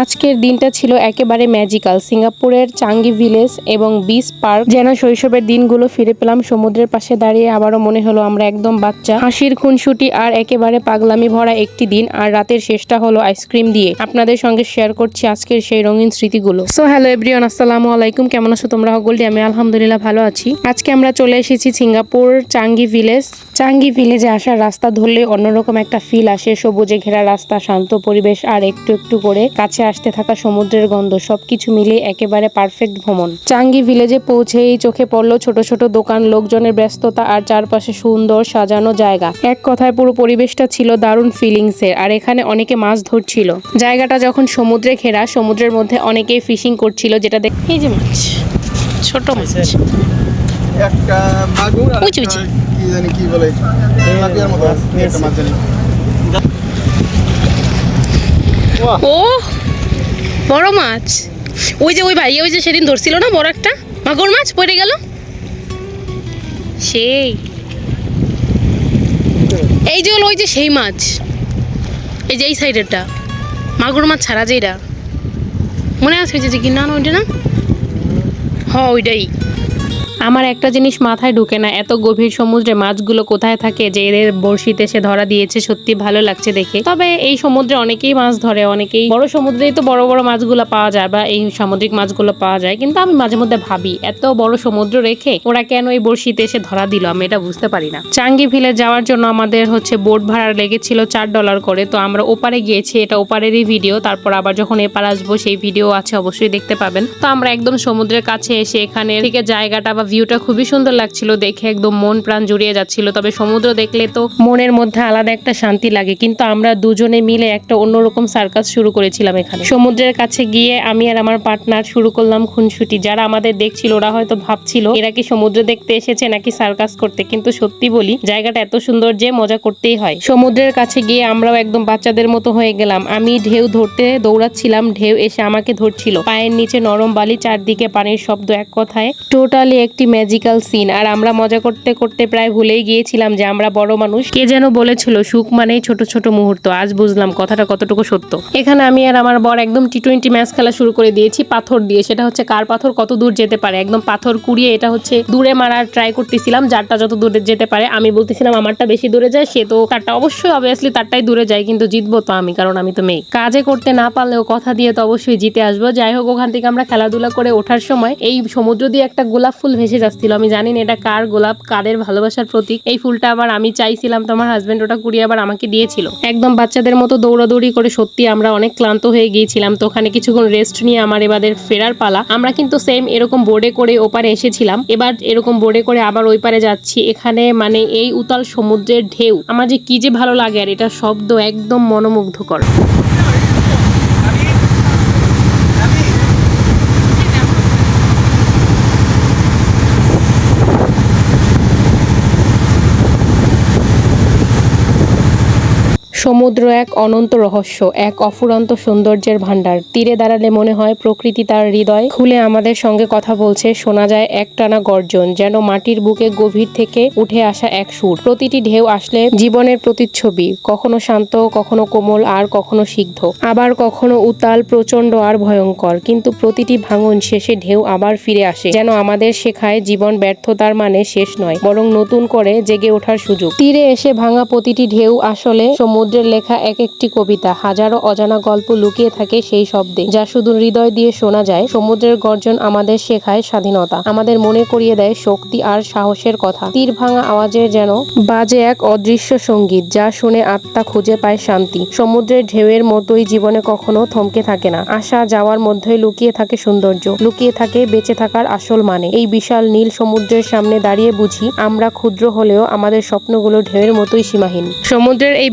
আজকের দিনটা ছিল একেবারে ম্যাজিক্যাল সিঙ্গাপুরের চাঙ্গি ভিলেজ এবং বিচ পার্ক যেন শৈশবের দিনগুলো ফিরে পেলাম। সমুদ্রের পাশে দাঁড়িয়ে আবারও মনে হলো আমরা একদম বাচ্চা। হাসির খুনসুটি আর একেবারে পাগলামি ভরা একটি দিন আর রাতের শেষটা হলো আইসক্রিম দিয়ে। আপনাদের সঙ্গে শেয়ার করছি আজকের সেই রঙিন স্মৃতিগুলো। সো হ্যালো এভরিওয়ান আসসালামু আলাইকুম। কেমন আছো তোমরা সকলটি আমি আলহামদুলিল্লাহ ভালো আছি। আজকে আমরা চলে এসেছি সিঙ্গাপুর চাঙ্গি ভিলেজ। চাঙ্গি ভিলেজে আসার রাস্তা ধরলে অন্যরকম একটা ফিল আসে। সবুজে ঘেরা রাস্তা, শান্ত পরিবেশ আর একটু একটু করে কাছে আসতে থাকা সমুদ্রের গন্ধ সবকিছু মিলিয়ে একেবারে পারফেক্ট ভ্রমণ। চাঙ্গি ভিলেজে পৌঁছেই চোখে পড়ল ছোট ছোট দোকান লোকজনের ব্যস্ততা আর চারপাশে সুন্দর সাজানো জায়গা। এক কথায় পুরো পরিবেশটা ছিল দারুণ ফিলিংসের আর এখানে অনেকে মাছ ধরছিল। জায়গাটা যখন সমুদ্রে ঘেরা সমুদ্রের মধ্যে অনেকেই ফিশিং করছিল যেটা দেখ এই যে মাছ ছোট মাছ। একটা মাগুর আর উঁচু একটা উঁচু। কি জানি কি বলে তেলাপিয়ার মতো একটা মাছ জানি। ও বড় মাছ। ওই যে ওই ভাই ওই যে সেদিন ধরছিল না বড় একটা? মাগুর মাছ পড়ে গেল? সেই। এই যে ওই যে সেই মাছ। এই যে এই সাইডেরটা। মাগুর মাছ ছাড়া যে এটা। মনে আছে যে কি না ওইটা না? হ, ওইটাই। আমার একটা জিনিস মাথায় ঢুকে না, এত গভীর সমুদ্রে মাছগুলো কোথায় থাকে যে এদের বড়শিতে সে ধরা দিয়েছে, সত্যি ভালো লাগছে দেখে। তবে এই সমুদ্রে অনেকেই মাছ ধরে, অনেকেই বড় সমুদ্রেই তো বড় বড় মাছগুলো পাওয়া যায় বা এই সামুদ্রিক মাছগুলো পাওয়া যায়, কিন্তু আমি মাঝে মধ্যে ভাবি, এত বড় সমুদ্র রেখে ওরা কেন এই বড়শিতে এসে ধরা দিল আমি এটা বুঝতে পারি না। চাঙ্গি ভিলে যাওয়ার জন্য আমাদের হচ্ছে বোট ভাড়া লেগেছিল চার ডলার করে, তো আমরা ওপারে গিয়েছি, এটা ওপারেরই ভিডিও তারপর আবার যখন এপার আসব সেই ভিডিও আছে অবশ্যই দেখতে পাবেন। তো আমরা একদম সমুদ্রের কাছে এসে এখানে থেকে জায়গাটা বা ভিউটা খুবই সুন্দর লাগছিল, দেখে একদম মন প্রাণ জুড়িয়ে যাচ্ছিল, তবে সমুদ্র দেখলে তো মনের মধ্যে আলাদা একটা শান্তি লাগে। কিন্তু আমরা দুজনে মিলে একটা অন্যরকম সার্কাস শুরু করেছিলাম এখানে। সমুদ্রের কাছে গিয়ে আমি আর আমার পার্টনার শুরু করলাম খুনসুটি। যারা আমাদের দেখছিল, ওরা হয়তো ভাবছিল, এরা কি সমুদ্র দেখতে এসেছে নাকি সার্কাস করতে? কিন্তু সত্যি বলি, জায়গাটা এত সুন্দর যে মজা করতেই হয়। সমুদ্রের কাছে গিয়ে আমরাও একদম বাচ্চাদের মতো হয়ে গেলাম। আমি ঢেউ ধরতে দৌড়াচ্ছিলাম, ঢেউ এসে আমাকে ধরছিল। পায়ের নিচে নরম বালি, চারদিকে পানির শব্দ এক কথায় টোটালি একটি ম্যাজিক্যাল সিন আর আমরা মজা করতে করতে প্রায় ভুলেই গিয়েছিলাম যে আমরা বড় মানুষ। কে যেন বলেছিল, সুখ মানেই ছোট ছোট মুহূর্ত। আজ বুঝলাম কথাটা কতটুকু সত্য। এখানে আমি আর আমার বর একদম টি টোয়েন্টি ম্যাচ খেলা শুরু করে দিয়েছি, পাথর দিয়ে। সেটা হচ্ছে কার পাথর কত দূর যেতে পারে। একদম পাথর কুড়িয়ে এটা হচ্ছে দূরে মারার ট্রাই করতেছিলাম, যারটা যত দূরে যেতে পারে। আমি বলতেছিলাম, আমারটা বেশি দূরে যায়, সে তো তারটা অবশ্যই অবভিয়াসলি তারটাই দূরে যায়, কিন্তু জিতবো তো আমি, কারণ আমি তো মেয়ে। কাজে করতে না পারলেও কথা দিয়ে তো অবশ্যই জিতে আসব। যাই হোক, ওখান থেকে আমরা খেলাধুলা করে ওঠার সময় এই সমুদ্র দিয়ে একটা গোলাপ ফুল ভেসে যাচ্ছিল। আমি জানি না এটা কার গোলাপ, কাদের ভালোবাসার প্রতীক। এই ফুলটা আবার আমি চাইছিলাম তোমার হাজবেন্ড ওটা কুড়িয়ে আবার আমাকে দিয়েছিল। একদম বাচ্চাদের মতো দৌড়াদৌড়ি করে সত্যি আমরা অনেক ক্লান্ত হয়ে গিয়েছিলাম, তো ওখানে কিছুক্ষণ রেস্ট নিয়ে আমার এবাদের ফেরার পালা। আমরা কিন্তু সেম এরকম বোর্ডে করে ওপারে এসেছিলাম। এবার এরকম বোর্ডে করে আবার ওই পারে যাচ্ছি। এখানে মানে এই উতাল সমুদ্রের ঢেউ। আমার যে কি যে ভালো লাগে আর এটা শব্দ একদম মনোমুগ্ধকর। সমুদ্র এক অনন্ত রহস্য, এক অফুরন্ত সৌন্দর্যের ভান্ডার তীরে দাঁড়ালে মনে হয় প্রকৃতি তার হৃদয়। খুলে আমাদের সঙ্গে কথা বলছে শোনা যায় একটানা গর্জন, যেন মাটির বুকে গভীর থেকে উঠে আসা এক সুর। প্রতিটি ঢেউ আসলে জীবনের প্রতিচ্ছবি, কখনো শান্ত, কখনো কোমল, আর কখনো সিগ্ধ আবার কখনো উতাল প্রচণ্ড আর ভয়ঙ্কর। কিন্তু প্রতিটি ভাঙন শেষে ঢেউ আবার ফিরে আসে, যেন আমাদের শেখায় জীবন ব্যর্থতার মানে শেষ নয়, বরং নতুন করে জেগে ওঠার সুযোগ। তীরে এসে ভাঙা প্রতিটি ঢেউ আসলে সমুদ্রের লেখা এক একটি কবিতা। হাজারো অজানা গল্প লুকিয়ে থাকে সেই শব্দে, যা শুধু হৃদয় দিয়ে শোনা যায়। সমুদ্রের গর্জন আমাদের শেখায় স্বাধীনতা। আমাদের মনে করিয়ে দেয় শক্তি আর সাহসের কথা। তীর ভাঙা আওয়াজের যেন বাজে এক অদৃশ্য সংগীত, যা শুনে আত্মা খুঁজে পায় শান্তি। সমুদ্রের ঢেউয়ের মতোই জীবনে কখনো থমকে থাকে না। আসা যাওয়ার মধ্যে লুকিয়ে থাকে সৌন্দর্য। লুকিয়ে থাকে বেঁচে থাকার আসল মানে। এই বিশাল নীল সমুদ্রের সামনে দাঁড়িয়ে বুঝি, আমরা ক্ষুদ্র হলেও আমাদের স্বপ্নগুলো ঢেউয়ের মতোই সীমাহীন। সমুদ্রের এই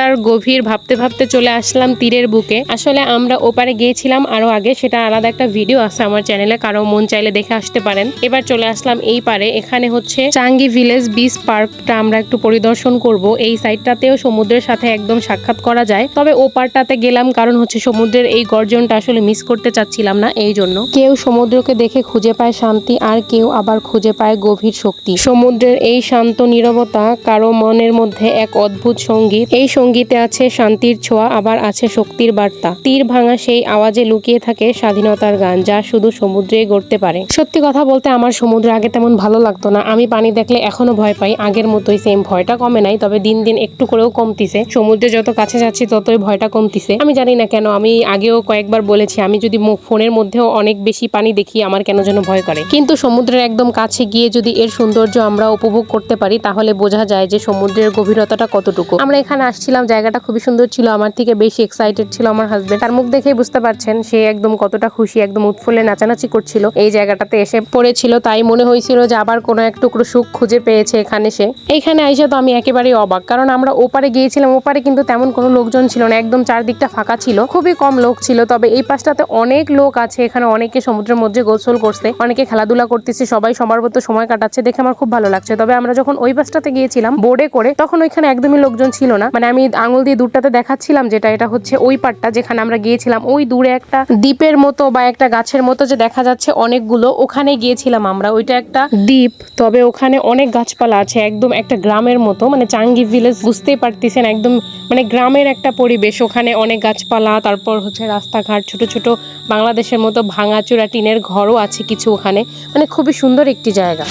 বিশালতার গভীর ভাবতে ভাবতে চলে আসলাম তীরের বুকে। আসলে আমরা ওপারে গিয়েছিলাম আরও আগে, সেটা আলাদা একটা ভিডিও আছে আমার চ্যানেলে কারও মন চাইলে দেখে আসতে পারেন। এবার চলে আসলাম এই পারে, এখানে হচ্ছে চাঙ্গি ভিলেজ বিচ পার্কটা আমরা একটু পরিদর্শন করব। এই সাইডটাতেও সমুদ্রের সাথে একদম সাক্ষাৎ করা যায়। তবে ও পারটাতে গেলাম কারণ হচ্ছে সমুদ্রের এই গর্জনটা আসলে মিস করতে চাচ্ছিলাম না, এই জন্য। কেউ সমুদ্রকে দেখে খুঁজে পায় শান্তি, আর কেউ আবার খুঁজে পায় গভীর শক্তি। সমুদ্রের এই শান্ত নীরবতা কারও মনের মধ্যে এক অদ্ভুত সংগীত এই সংগীত সঙ্গীতে আছে শান্তির ছোঁয়া, আবার আছে শক্তির বার্তা। তীর ভাঙা সেই আওয়াজে লুকিয়ে থাকে স্বাধীনতার গান, যা শুধু সমুদ্রে গড়তে পারে। সত্যি কথা বলতে আমার সমুদ্র আগে তেমন ভালো লাগতো না। আমি পানি দেখলে এখনও ভয় পাই। আগের মতোই সেম ভয়টা কমে নাই, তবে দিন দিন একটু করেও কমতিছে। সমুদ্রে যত কাছে যাচ্ছি, ততই ভয়টা কমতিছে। আমি জানি না কেন, আমি আগেও কয়েকবার বলেছি, আমি যদি ফোনের মধ্যেও অনেক বেশি পানি দেখি, আমার কেন যেন ভয় করে। কিন্তু সমুদ্রের একদম কাছে গিয়ে যদি এর সৌন্দর্য আমরা উপভোগ করতে পারি, তাহলে বোঝা যায় যে সমুদ্রের গভীরতাটা কতটুকু। আমরা এখানে আসছিলাম জায়গাটা খুবই সুন্দর ছিল, আমার থেকে বেশি এক্সাইটেড ছিল আমার হাজবেন্ড তার মুখ দেখেই বুঝতে পারছেন, সে একদম কতটা খুশি, একদম উৎফুল্লে নাচানাচি করছিল। এই জায়গাটাতে এসে পড়েছিল, তাই মনে হয়েছিল যে আবার কোনো এক টুকরো সুখ খুঁজে পেয়েছে এখানে সে। এইখানে আইসা তো আমি একেবারেই অবাক, কারণ আমরা ওপারে গিয়েছিলাম, ওপারে কিন্তু তেমন কোনো লোকজন ছিল না, একদম চারদিকটা ফাঁকা ছিল। খুবই কম লোক ছিল, তবে এই পাশটাতে অনেক লোক আছে, এখানে অনেকে সমুদ্রের মধ্যে গোসল করছে, অনেকে খেলাধুলা করতেছে, সবাই সবার মতো সময় কাটাচ্ছে, দেখে আমার খুব ভালো লাগছে। তবে আমরা যখন ওই পাশটাতে গিয়েছিলাম বোর্ডে করে, তখন ওইখানে একদমই লোকজন ছিল না। মানে আমি আঙুল দিয়ে দূরটাতে দেখাচ্ছিলাম যেটা, এটা হচ্ছে ওই পাটটা যেখানে আমরা গিয়েছিলাম। ওই দূরে একটা দ্বীপের মতো বা একটা গাছের মতো যে দেখা যাচ্ছে অনেকগুলো, ওখানে গিয়েছিলাম আমরা। ওইটা একটা দ্বীপ, তবে ওখানে অনেক গাছপালা আছে, একদম একটা গ্রামের মতো। মানে চাঙ্গি ভিলেজ বুঝতেই পারতেছেন, একদম মানে গ্রামের একটা পরিবেশ। ওখানে অনেক গাছপালা, তারপর হচ্ছে রাস্তাঘাট, ছোট ছোট বাংলাদেশের মতো ভাঙাচোরা টিনের ঘরও আছে কিছু ওখানে। মানে খুবই সুন্দর একটি জায়গা।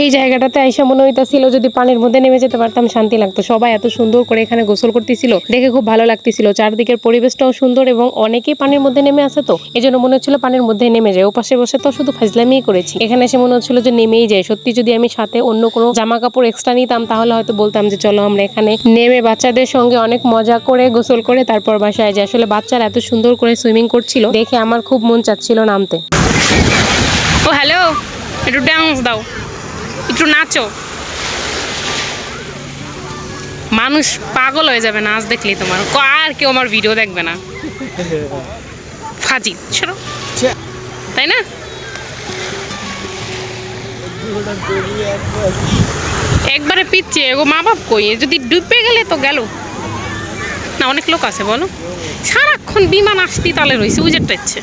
এই জায়গাটাতে আইসা মনে হইতাছিল যদি পানির মধ্যে নেমে যেতে পারতাম, শান্তি লাগতো। সবাই এত সুন্দর করে এখানে গোসল করতেছিল, দেখে খুব ভালো লাগতেছিল। চারদিকের পরিবেশটাও সুন্দর এবং অনেকেই পানির মধ্যে নেমে আসে তো। এই জন্য মনে হচ্ছিল পানির মধ্যে নেমে যায়। ও পাশে বসে তো শুধু ফাজলামি করেছি। এখানে এসে মনে হচ্ছিল যে নেমেই যায়। সত্যি যদি আমি সাথে অন্য কোনো জামা কাপড় এক্সট্রা নিতাম, তাহলে হয়তো বলতাম যে, চলো আমরা এখানে নেমে বাচ্চাদের সঙ্গে অনেক মজা করে গোসল করে তারপর বাসায় যায় আসলে বাচ্চারা এত সুন্দর করে সুইমিং করছিল, দেখে আমার খুব মন চাচ্ছিল নামতে। ও হ্যালো একটু ডান্স দাও। একটু নাচো। মানুষ পাগল হয়ে যাবে নাচ দেখলেই তোমার। আর কেউ আমার ভিডিও দেখবে না। ফাজিল শোনো। তাই না? একবারে পিচ্ছে এগো মা বাপ কই? যদি ডুবে গেলে তো গেল। না অনেক লোক আছে বলো। সারাক্ষণ বিমান আসতি তালে রয়েছে উজেরটা ইচ্ছে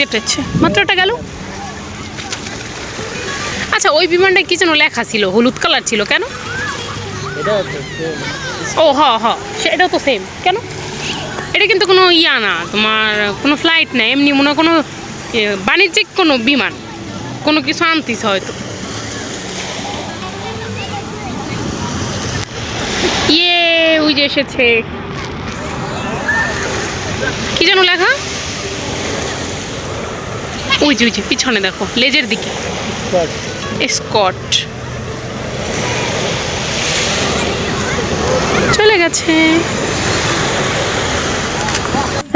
যেটা ইচ্ছে মাত্র এটা গেল? আচ্ছা ওই বিমানটা কি যেন লেখা ছিল? হলুদ কালার ছিল কেন? ও হ হ সেটাও তো সেম কেন? এটা কিন্তু কোনো ইয়া না তোমার কোনো ফ্লাইট না এমনি মনে কোনো বাণিজ্যিক কোনো বিমান। কোনো কিছু আনতিস হয়তো। ইয়ে ওই যে এসেছে। কি যেন লেখা? ওই যে ওই যে পিছনে দেখো লেজের দিকে। স্কট। চলে গেছে।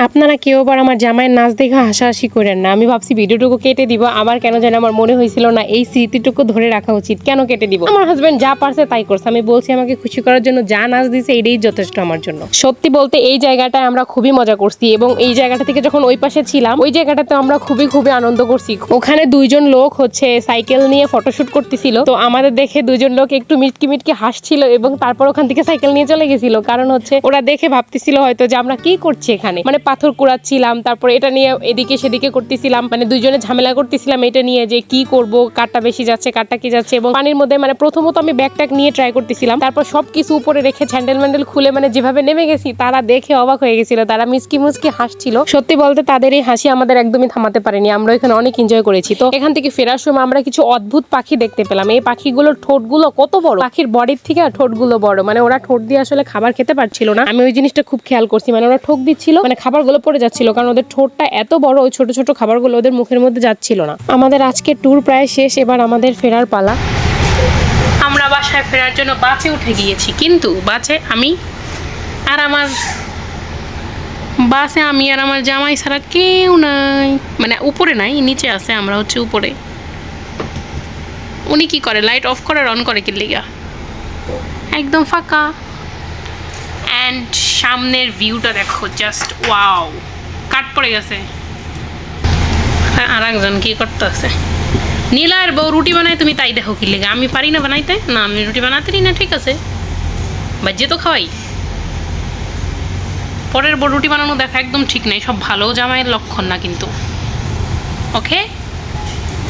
আপনারা কেউ আবার আমার জামাইয়ের নাচ দেখে হাসাহাসি করেন না। আমি ভাবছি ভিডিওটুকু কেটে দিব, আবার কেন যেন আমার মনে হয়েছিল না এই স্মৃতিটুকু ধরে রাখা উচিত। কেন কেটে দিব? আমার হাজবেন্ড যা পারছে তাই করছে। আমি বলছি, আমাকে খুশি করার জন্য যা নাচ দিছে এটাই যথেষ্ট আমার জন্য। সত্যি বলতে এই জায়গাটায় আমরা খুবই মজা করছি এবং এই জায়গাটা থেকে যখন ওই পাশে ছিলাম, ওই জায়গাটাতে আমরা খুবই খুবই আনন্দ করছি। ওখানে দুইজন লোক হচ্ছে সাইকেল নিয়ে ফটোশুট করতেছিল। তো আমাদের দেখে দুজন লোক একটু মিটকি মিটকি হাসছিল এবং তারপর ওখান থেকে সাইকেল নিয়ে চলে গেছিল। কারণ হচ্ছে ওরা দেখে ভাবতেছিল হয়তো যে আমরা কি করছি এখানে। মানে পাথর কুড়াচ্ছিলাম, তারপর এটা নিয়ে এদিকে সেদিকে করতেছিলাম মানে দুইজনে ঝামেলা করতেছিলাম এটা নিয়ে যে কি করব, কারটা বেশি যাচ্ছে, কারটা কি যাচ্ছে এবং পানির মধ্যে মানে প্রথমত আমি ব্যাগ ট্যাগ নিয়ে ট্রাই করতেছিলাম, তারপর সব কিছু উপরে রেখে হ্যান্ডেল ম্যান্ডেল খুলে মানে যেভাবে নেমে গেছি তারা দেখে অবাক হয়ে গেছিল, তারা মিসকি মুসকি হাসছিল। সত্যি বলতে তাদের এই হাসি আমাদের একদমই থামাতে পারেনি, আমরা এখানে অনেক এনজয় করেছি। তো এখান থেকে ফেরার সময় আমরা কিছু অদ্ভুত পাখি দেখতে পেলাম, এই পাখিগুলোর ঠোঁটগুলো কত বড়? পাখির বডির থেকে ঠোঁটগুলো বড় মানে ওরা ঠোঁট দিয়ে আসলে খাবার খেতে পারছিল না। আমি ওই জিনিসটা খুব খেয়াল করছি মানে ওরা ঠোক দিচ্ছিল মানে খাবারগুলো পড়ে যাচ্ছিল, কারণ ওদের ঠোঁটটা এত বড়, ওই ছোট ছোট খাবারগুলো ওদের মুখের মধ্যে যাচ্ছিল না। আমাদের আজকে ট্যুর প্রায় শেষ, এবার আমাদের ফেরার পালা। আমরা বাসায় ফেরার জন্য বাসে উঠে গিয়েছি, কিন্তু বাসে আমি আর আমার বাসে আমি আর আমার জামাই ছাড়া কেউ নাই। মানে উপরে নাই, নিচে আছে, আমরা হচ্ছে উপরে। উনি কি করে? লাইট অফ করে অন করে কি লেগা? একদম ফাঁকা। অ্যান্ড সামনের ভিউটা দেখো জাস্ট ওয়াও কাট পড়ে গেছে। হ্যাঁ আর একজন কি করতেছে? নীলার বউ রুটি বানায়, তুমি তাই দেখো কি লেগে? আমি পারি না বানাইতে? না, আমি রুটি বানাতে পারি না, ঠিক আছে। বাজ্যে তো খাওয়াই। পরের বড় রুটি বানানো দেখা একদম ঠিক নাই, সব ভালো জামাইয়ের লক্ষণ না কিন্তু। ওকে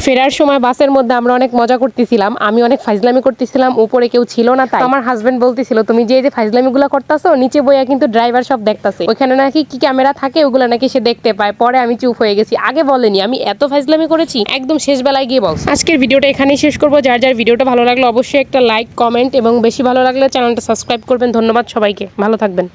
ফেরার সময় বাসের মধ্যে আমরা অনেক মজা করতেছিলাম আমি অনেক ফাইজলামি করতেছিলাম উপরে কেউ ছিল না তাই। আমার হাজবেন্ড বলতেছিল তুমি যে যে ফাইজলামি গুলো করতেছো নিচে বইয়া কিন্তু ড্রাইভার সব দেখতাছে। ওখানে নাকি কি ক্যামেরা থাকে ওগুলো নাকি সে দেখতে পায়। পরে আমি চুপ হয়ে গেছি। আগে বলেনি আমি এত ফাইজলামি করেছি একদম শেষ বেলায় গিয়ে বলছি। আজকের ভিডিওটা এখানেই শেষ করব। যার যার ভিডিওটা ভালো লাগল অবশ্যই একটা লাইক কমেন্ট এবং বেশি ভালো লাগলে চ্যানেলটা সাবস্ক্রাইব করবেন। ধন্যবাদ সবাইকে। ভালো থাকবেন।